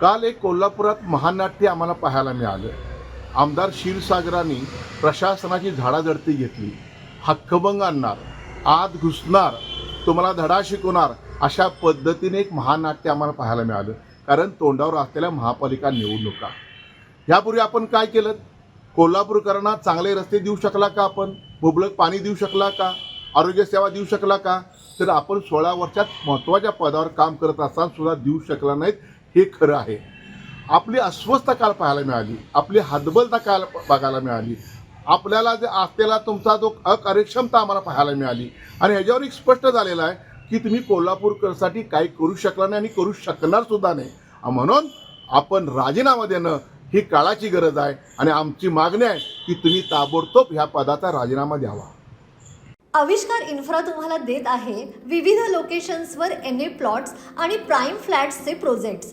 काल एक कोल्हापुरात महानाट्य आम्हाला पाहायला मिळालं. आमदार क्षीरसागरांनी प्रशासनाची झाडाझडती घेतली. हक्कभंग आणणार आत घुसणार तुम्हाला धडा शिकवणार अशा पद्धतीने एक महानाट्य आम्हाला पाहायला मिळालं. कारण तोंडावर असलेल्या महापालिका निवडणुका. ह्यापूर्वी आपण काय केलं? कोल्हापूरकरांना चांगले रस्ते देऊ शकला का आपण? मुबलक पाणी देऊ शकला का? आरोग्यसेवा देऊ शकला का? तर आपण सोळा वर्षात महत्त्वाच्या पदावर काम करत असताना सुद्धा देऊ शकला नाहीत. हे खरं आहे. आपली अस्वस्थता काल पाहायला मिळाली. आपली हतबलता काल बघायला मिळाली. आपल्याला जे असलेला तुमचा जो अकार्यक्षमता आम्हाला पाहायला मिळाली. आणि ह्याच्यावर एक स्पष्ट झालेला आहे की तुम्ही कोल्हापूरकरसाठी काही करू शकला नाही आणि करू शकणार सुद्धा नाही. म्हणून आपण राजीनामा देणं ही काळाची गरज आहे. आणि आमची मागणी आहे की तुम्ही ताबडतोब ह्या पदाचा राजीनामा द्यावा. आविष्कार इन्फ्रा तुम्हाला देत आहे विविध लोकेशन्सवर एन ए प्लॉट्स आणि प्राईम फ्लॅट्सचे प्रोजेक्ट्स.